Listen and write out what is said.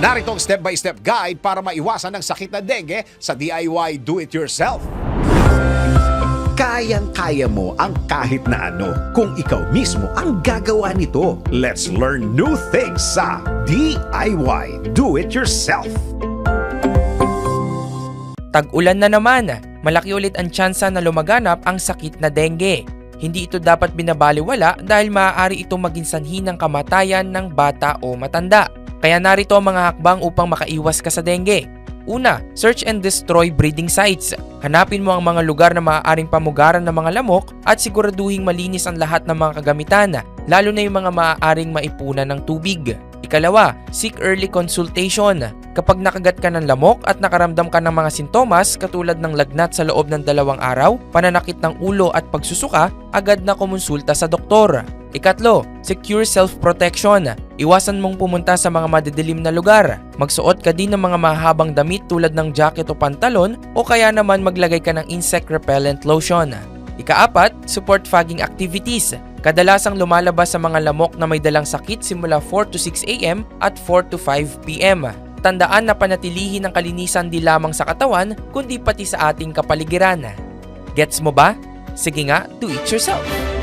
Narito ang step-by-step guide para maiwasan ang sakit na dengue sa DIY do-it-yourself. Kayang-kaya mo ang kahit na ano kung ikaw mismo ang gagawa nito. Let's learn new things sa DIY Do-It-Yourself. Tag-ulan na naman, malaki ulit ang tsansa na lumaganap ang sakit na dengue. Hindi ito dapat binabaliwala dahil maaari itong maging sanhi ng kamatayan ng bata o matanda. Kaya narito ang mga hakbang upang makaiwas ka sa dengue. Una, search and destroy breeding sites. Hanapin mo ang mga lugar na maaaring pamugaran ng mga lamok at siguraduhing malinis ang lahat ng mga kagamitan, lalo na yung mga maaaring maipunan ng tubig. Ikalawa, seek early consultation. Kapag nakagat ka ng lamok at nakaramdam ka ng mga sintomas katulad ng lagnat sa loob ng dalawang araw, pananakit ng ulo at pagsusuka, agad na kumonsulta sa doktor. Ikatlo, secure self-protection. Iwasan mong pumunta sa mga madidilim na lugar. Magsuot ka din ng mga mahabang damit tulad ng jacket o pantalon o kaya naman maglagay ka ng insect repellent lotion. Ikaapat, support fogging activities. Kadalasang lumalabas sa mga lamok na may dalang sakit simula 4 to 6 a.m. at 4 to 5 p.m. Tandaan na panatilihin ang kalinisan di lamang sa katawan, kundi pati sa ating kapaligiran. Gets mo ba? Sige nga, do it yourself!